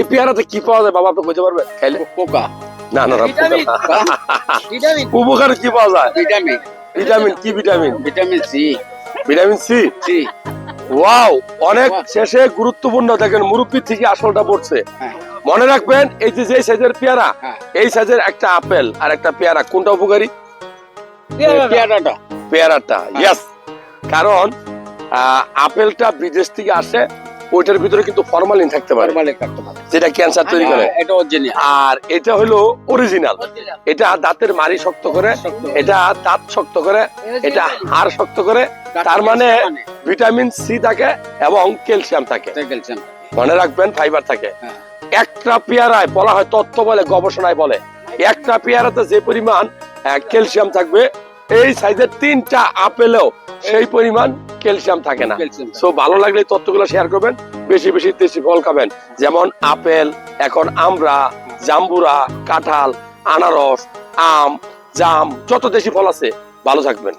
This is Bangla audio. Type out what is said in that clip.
এই পেয়ারাতে কি পাওয়া যায় বাবা আপনি বুঝতে পারবেন? খাইলে পোকা। না না ভিটামিন। উপকার কি পাওয়া যায়? ভিটামিন। ভিটামিন কি vitamin? Vitamin C. Vitamin C? C. Wow অনেক শেষে গুরুত্বপূর্ণ। দেখেন মুরব্বী থেকে আসলটা পড়ছে। হ্যাঁ। মনে রাখবেন এই যে যে সাইজের পেয়ারা হ্যাঁ। এই সাইজের একটা আপেল আর একটা পেয়ারা কোনটা উপকারী? পেয়ারাটা। পেয়ারাটা ইয়েস কারণ আহ, আপেলটা বিদেশ থেকে আসে ওইটার ভিতরে কিন্তু ফরমালিন থাকতে পারে। যেটা ক্যান্সার তৈরি করে। হ্যাঁ, এটা অরিজিনাল আর এটা হলো অরিজিনাল এটা দাঁতের মারি শক্ত করে এটা দাঁত শক্ত করে এটা হাড় শক্ত করে তার মানে ভিটামিন সি থাকে এবং ক্যালসিয়াম থাকে। মনে রাখবেন ফাইবার থাকে। হ্যাঁ। একটা পেয়ারায় বলা হয় তথ্য বলে গবেষণায় বলে। একটা পেয়ারাতে যে পরিমাণ ক্যালসিয়াম থাকবে এই সাইজের তিনটা আপেলেও সেই পরিমাণ ক্যালসিয়াম থাকে না। সো ভালো লাগলে তথ্যগুলো শেয়ার করবেন বেশি বেশি দেশি ফল খাবেন। যেমন আপেল এখন আমরা জাম্বুরা কাঁঠাল আনারস আম জাম যত দেশি ফল আছে ভালো থাকবেন।